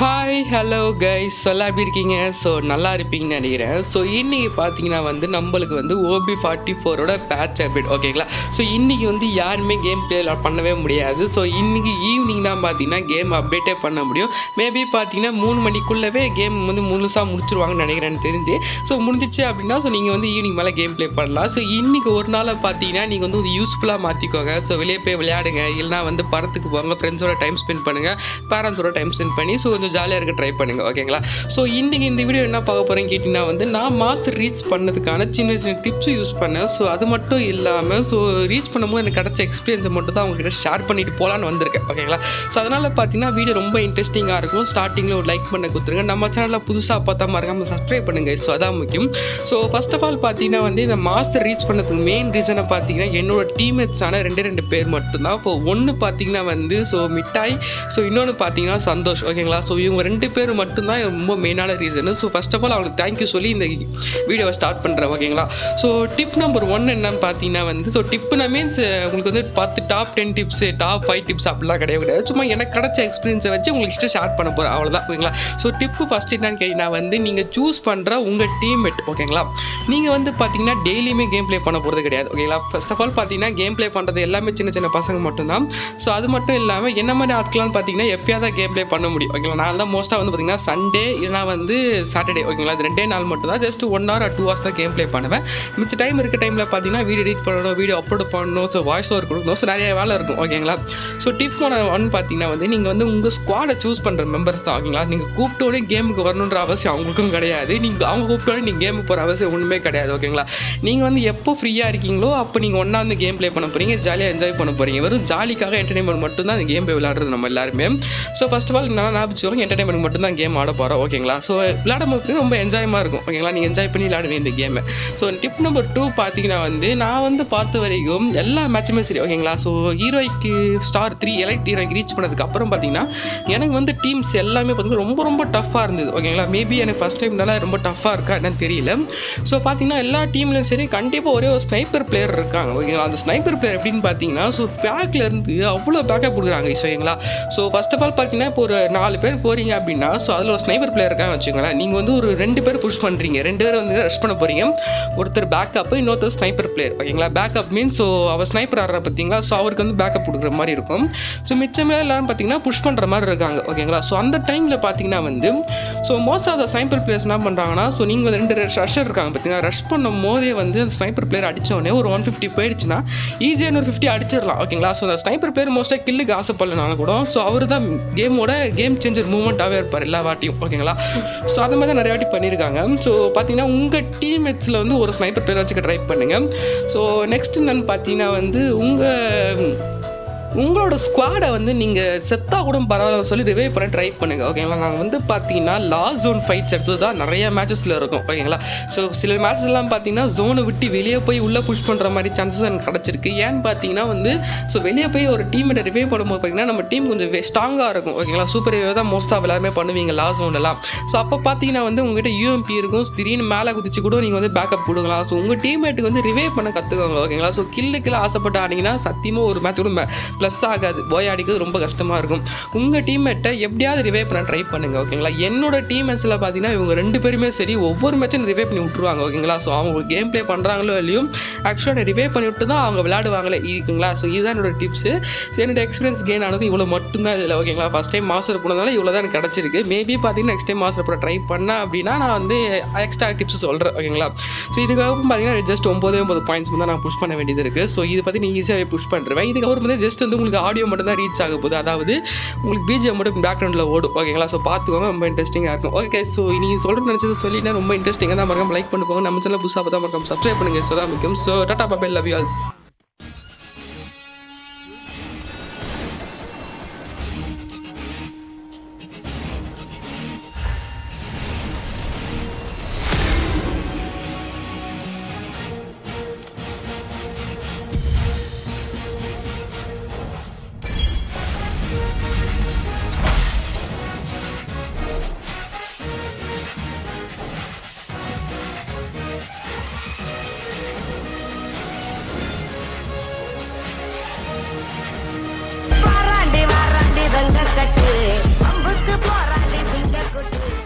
Hi hello guys எல்லாம் எப்படி இருக்கீங்க? ஸோ நல்லா இருப்பீங்கன்னு நினைக்கிறேன். ஸோ இன்றைக்கி பார்த்தீங்கன்னா வந்து நம்மளுக்கு வந்து ஓபி ஃபார்ட்டி ஃபோரோட பேட்ச் அப்டேட் ஓகேங்களா ஸோ இன்றைக்கி வந்து யாருமே கேம் ப்ளே பண்ணவே முடியாது. ஸோ இன்றைக்கி ஈவினிங் தான் பார்த்தீங்கன்னா கேம் அப்டேட்டே பண்ண முடியும். மேபி பார்த்தீங்கன்னா மூணு மணிக்குள்ளவே கேம் வந்து முழுசாக முடிச்சிருவாங்கன்னு நினைக்கிறேன்னு தெரிஞ்சு. ஸோ முடிஞ்சிச்சு அப்படின்னா ஸோ நீங்கள் வந்து ஈவினிங் மேலே கேம் ப்ளே பண்ணலாம். ஸோ இன்றைக்கி ஒரு நாளை பார்த்தீங்கன்னா நீங்கள் வந்து ஒரு யூஸ்ஃபுல்லாக மாற்றிக்கோங்க ஸோ வெளியே போய் விளையாடுங்க. இல்லைனா வந்து படத்துக்கு போங்க. ஃப்ரெண்ட்ஸோட டைம் ஸ்பெண்ட் பண்ணுங்கள் பேரண்ட்ஸோட டைம் ஸ்பெண்ட் பண்ணி ஸோ கொஞ்சம் ஜாலியாக இருக்க ட்ரை பண்ணுங்கள் ஓகேங்களா ஸோ இன்றைக்கி இந்த வீடியோ என்ன பார்க்க போகிறேன்னு கேட்டிங்கன்னா வந்து நான் மாஸ் ரீச் பண்ணதுக்கான சின்ன சின்ன டிப்ஸ் யூஸ் பண்ணேன். ஸோ அது மட்டும் இல்லாமல் ஸோ ரீச் பண்ணும்போது எனக்கு கிடச்ச எக்ஸ்பீரியன்ஸை மட்டும் தான் உங்ககிட்ட ஷேர் பண்ணிட்டு போகலான்னு வந்திருக்கேன் ஓகேங்களா ஸோ அதனால் பார்த்தீங்கன்னா வீடியோ ரொம்ப இன்ட்ரெஸ்டிங்காக இருக்கும். ஸ்டார்டிங்கில் ஒரு லைக் பண்ண கொடுத்துருங்க. நம்ம சேனலில் புதுசாக பார்த்தா மறக்காமல் சப்ஸ்கிரைப் பண்ணுங்கள் ஸோ அதான் முக்கியம். ஸோ ஃபஸ்ட் ஆஃப் ஆல் பார்த்தீங்கன்னா வந்து இந்த மாஸ்டர் ரீச் பண்ணதுக்கு மெயின் ரீசனை பார்த்தீங்கன்னா என்னோட டீம்மேட்ஸான ரெண்டே ரெண்டு பேர் மட்டும்தான். இப்போ ஒன்று பார்த்தீங்கன்னா வந்து ஸோ மிட்டாய் ஸோ இன்னொன்று பார்த்தீங்கன்னா சந்தோஷ் ஓகேங்களா ஸோ இவங்க ரெண்டு பேர் மட்டும்தான் ரொம்ப மெயினான reason so first of all அவங்களுக்கு தேங்க்யூ சொல்லி இந்த வீடியோவை ஸ்டார்ட் பண்ணுறேன் ஓகேங்களா ஸோ டிப் நம்பர் ஒன் என்னன்னு பார்த்தீங்கன்னா வந்து ஸோ டிப்னா மீன்ஸ் உங்களுக்கு வந்து பத்து top ten tips top five tips அப்படிலாம் கிடையவே கிடையாது. சும்மா எனக்கு கிடைச்ச எக்ஸ்பீரியன்ஸை வச்சு உங்களுக்கு இஷ்டம் ஷேர் பண்ண போகிறேன் அவ்வளோதான் ஓகேங்களா ஸோ டிப்பு ஃபஸ்ட் என்னன்னு கேட்டிங்கன்னா வந்து நீங்கள் சூஸ் பண்ணுற உங்கள் டீம்மேட் ஓகேங்களா நீங்கள் வந்து பார்த்தீங்கன்னா டெய்லியுமே கேம் ப்ளே பண்ண போகிறது கிடையாது ஓகேங்களா ஃபர்ஸ்ட் ஆஃப் ஆல் பார்த்தீங்கன்னா கேம் ப்ளே பண்ணுறது எல்லாமே சின்ன சின்ன பசங்க மட்டும்தான். ஸோ அது மட்டும் இல்லாமல் என்ன மாதிரி ஆட்களான்னு பார்த்தீங்கன்னா எப்பயாவது கேம் ப்ளே பண்ண முடியும் ஓகேங்களா அதனால தான் மோஸ்ட்டாக வந்து பார்த்தீங்கன்னா சண்டே இல்லைனா வந்து சாட்டர்டே ஓகேங்களா இது ரெண்டே நாள் மட்டும் தான் just one hour two hours தான் கேம் ப்ளே பண்ணுவேன். மிச்ச டைம் இருக்க டைமில் பார்த்தீங்கன்னா வீடியோ எடிட் பண்ணணும் வீடியோ அப்லோட் பண்ணணும் ஸோ வாய்ஸ் ஓவர் கொடுக்கணும். ஸோ நிறைய வேலை இருக்கும் ஓகேங்களா ஸோ டிப் ஒன் ஒன் பார்த்தீங்கன்னா வந்து நீங்கள் வந்து உங்கள் ஸ்குவாடை சூஸ் பண்ணுற மெம்பர்ஸ் தான் ஓகேங்களா நீங்கள் கூப்பிட்டோடனே கேமுக்கு வரணுன்ற அவசியம் அவங்களுக்கும் கிடையாது. நீங்கள் அவங்க கூப்பிட்டோடனே நீங்கள் கேமுக்கு போகிற அவசியம் ஒன்றுமே கிடையாது ஓகேங்களா நீங்கள் வந்து எப்போ ஃப்ரீயாக இருக்கீங்களோ அப்போ நீங்கள் ஒன்றா வந்து கேம் ப்ளே பண்ண போகிறீங்க ஜாலியாக என்ஜாய் பண்ண போகிறீங்க வெறும் ஜாலிக்காக என்டர்டைன்மெண்ட் மட்டும் தான் அந்த கேம் ப்ளே விளையாடுறது நம்ம எல்லாருமே. ஸோ ஃபஸ்ட் ஆஃப் ஆல் நல்லா ஞாபகம் என்டர்டைன்மெண்ட் மட்டும் தான் கேம் ஆட போகிறோம் ஓகேங்களா ஸோ விளையாடும் போது ரொம்ப என்ஜாயமாக இருக்கும் ஓகேங்களா நீங்கள் என்ஜாய் பண்ணி விளையாடுவீங்க இந்த கேமை ஸோ டிப் நம்பர் டூ பார்த்தீங்கன்னா வந்து நான் வந்து பார்த்த வரைக்கும் எல்லா மேட்சுமே சரி ஓகேங்களா ஸோ ஹீரோய்க்கு ஸ்டார் த்ரீ எலைட் ஹீரோய்க்கு ரீச் பண்ணதுக்கு அப்புறம் பார்த்தீங்கன்னா எனக்கு வந்து டீம்ஸ் எல்லாமே பார்த்தீங்கன்னா ரொம்ப ரொம்ப டஃப்பாக இருந்தது ஓகேங்களா மேபி எனக்கு ஃபஸ்ட் டைம்னால ரொம்ப டஃப்பாக இருக்கா என்னன்னு தெரியல. ஸோ பார்த்தீங்கன்னா எல்லா டீம்லையும் சரி கண்டிப்பாக ஒரே ஒரு ஸ்னைப்பர் பிளேயர் இருக்காங்க ஓகேங்களா அந்த ஸ்னைப்பர் பிளேயர் எப்படின்னு பார்த்தீங்கன்னா ஸோ பேக்லேருந்து அவ்வளோ பேக்கப் கொடுக்குறாங்க ஸோ ஓகேங்களா ஸோ ஃபர்ஸ்ட் ஆஃப் ஆல் பார்த்தீங்கன்னா இப்போ ஒரு நாலு பேர் போகிறீங்க அப்படின்னா ஸோ அதில் ஒரு ஸ்னைப்பர் பிளேயர் இருக்காங்க வச்சுக்கோங்களேன். நீங்கள் வந்து ஒரு ரெண்டு பேர் புஷ் பண்ணுறீங்க ரெண்டு பேர் வந்து ரஷ் பண்ண போகிறீங்க ஒருத்தர் பேக்கப் இன்னொருத்தர் ஸ்னைப்பர் பிளேயர் ஓகேங்களா பேக்கப் மீன்ஸ் ஸோ அவர் ஸ்னைப்பர் ஆடுற பார்த்தீங்களா? ஸோ அவருக்கு வந்து பேக்கப் கொடுக்குற மாதிரி இருக்கும். ஸோ மிச்சமே எல்லாரும் பார்த்தீங்கன்னா புஷ் பண்ணுற மாதிரி இருக்காங்க. ஓகேங்களா ஸோ அந்த டைமில் பார்த்தீங்கன்னா வந்து so most of the sniper players என்ன பண்ணுறாங்கன்னா ஸோ நீங்கள் ரெண்டு ரஷர் இருக்காங்க பார்த்தீங்கன்னா ரஷ் பண்ணும் போதே வந்து அந்த ஸ்னைப்பர் பிளேயர் அடித்தோடனே ஒரு ஒன் ஃபிஃப்டி போயிடுச்சுன்னா ஈஸியாக ஒரு ஃபிஃப்டி அடிச்சிடலாம். ஓகேங்களா ஸோ அந்த ஸ்னைப்பர் பிளேயர் மோஸ்ட்டாக கில்லுக்கு ஆசைப்படலனாலும் கூட ஸோ அவர் தான் கேமோட கேம் சேஞ்சர் மூமெண்ட்டாகவே இருப்பார் எல்லா வாட்டியும் ஓகேங்களா? ஸோ அது மாதிரி தான் நிறைய வாட்டி பண்ணியிருக்காங்க. ஸோ பார்த்தீங்கன்னா உங்கள் டீம்மேட்ஸில் வந்து ஒரு ஸ்னைப்பர் பிளேயர் வச்சுக்க ட்ரை பண்ணுங்கள் ஸோ நெக்ஸ்ட் என்னன்னு பார்த்தீங்கன்னா வந்து உங்கள் உங்களோட ஸ்குவாடை வந்து நீங்கள் செத்தா கூட பரவாயில்ல சொல்லி ரிவைவ் பண்ண ட்ரை பண்ணுங்கள் ஓகேங்களா நாங்கள் வந்து பார்த்தீங்கன்னா லாஸ்ட் ஜோன் ஃபைட்ஸ் எடுத்து தான் நிறைய மேட்சஸில் இருக்கும் ஓகேங்களா ஸோ சில மேட்சஸ் எல்லாம் பார்த்தீங்கன்னா ஜோனை விட்டு வெளியே போய் உள்ளே புஷ் பண்ணுற மாதிரி சான்சஸ் எனக்கு கிடச்சிருக்கு. ஏன்னு பார்த்தீங்கன்னா வந்து ஸோ வெளியே போய் ஒரு டீமேட்டை ரிவைவ் பண்ணும்போது பார்த்தீங்கன்னா நம்ம டீம் கொஞ்சம் ஸ்ட்ராங்காக இருக்கும் ஓகேங்களா சூப்பர் ரிவைவ் தான் மோஸ்ட் ஆஃப் எல்லாருமே பண்ணுவீங்க லாஸ்ட் ஜோன்லாம் ஸோ அப்போ பார்த்தீங்கன்னா வந்து உங்ககிட்ட யூஎம்பி இருக்கும் திடீர்னு மேலே குதிச்சு கூட நீங்கள் வந்து பேக்கப் கொடுக்கலாம். ஸோ உங்கள் டீம்மேட்டுக்கு வந்து ரிவைவ் பண்ண கற்றுக்கோங்க ஓகேங்களா ஸோ கில்லுக்கில் ஆசைப்பட்டு ஆனீங்கன்னா சத்தியமாக ஒரு மேட்ச் கூட ப்ளஸ் ஆகாது. போய் அடிக்கிறது ரொம்ப கஷ்டமாக இருக்கும். உங்கள் டீம்மேட்டை எப்படியாவது ரிவைவ் பண்ண ட்ரை பண்ணுங்க ஓகேங்களா என்னோட டீம் மேட்ச்சில் பார்த்தீங்கன்னா இவங்க ரெண்டு பேருமே சரி ஒவ்வொரு மேட்சும் ரிவைவ் பண்ணி விட்ருவாங்க ஓகேங்களா ஸோ அவங்க கேம் ப்ளே பண்ணுறாங்களோ இல்லையோ ஆக்சுவலாக ரிவைவ் பண்ணி விட்டு தான் அவங்க விளையாடுவாங்களே இருக்குங்களா ஸோ இதுதான் என்னோட டிப்ஸு ஸோ என்னோட எக்ஸ்பீரியன்ஸ் கெயின் ஆனது இவ்வளோ மட்டும்தான் இதில் ஓகேங்களா ஃபஸ்ட் டைம் மாஸ்டர் போனதால இவ்வளோ தான் எனக்கு கிடச்சிருக்கு. மேபி பார்த்தீங்கன்னா நெக்ஸ்ட் டைம் மாஸ்டர் போட ட்ரை பண்ணேன் அப்படின்னா நான் வந்து எக்ஸ்ட்ரா டிப்ஸ் சொல்கிறேன் ஓகேங்களா ஸோ இதுக்கப்புறம் பார்த்தீங்கன்னா ஜஸ்ட் ஒம்பது ஒம்பது பாயிண்ட்ஸ் தான் நான் புஷ் பண்ண வேண்டியது இருக்குது ஸோ இது பற்றி நீ ஈஸியாகவே புஷ் பண்ணுறேன் இதுக்கப்புறம் வந்து ஜஸ்ட் வந்து உங்களுக்கு ஆடியோ மட்டும் தான் ரீச் ஆக போகுது. அதாவது உங்களுக்கு பிஜிஎம் மட்டும் பேக்ரவுண்டில் ஓடும். ஓகேங்களா ஸோ பார்த்துக்கோங்க. ரொம்ப இன்ட்ரெஸ்டிங்காக இருக்கும். ஓகே ஸோ நீங்கள் சொல்கிறது நினச்சது சொல்லினா ரொம்ப இன்ட்ரெஸ்டிங்காக தான் மறக்காம லைக் பண்ணுவோம் நம்ம சேனல் புதுசாக பார்த்தா மறக்காம சப்ஸ்கிரைப் பண்ணுங்கள் ஸோ தான் முக்கியம் so tata bye bye love you all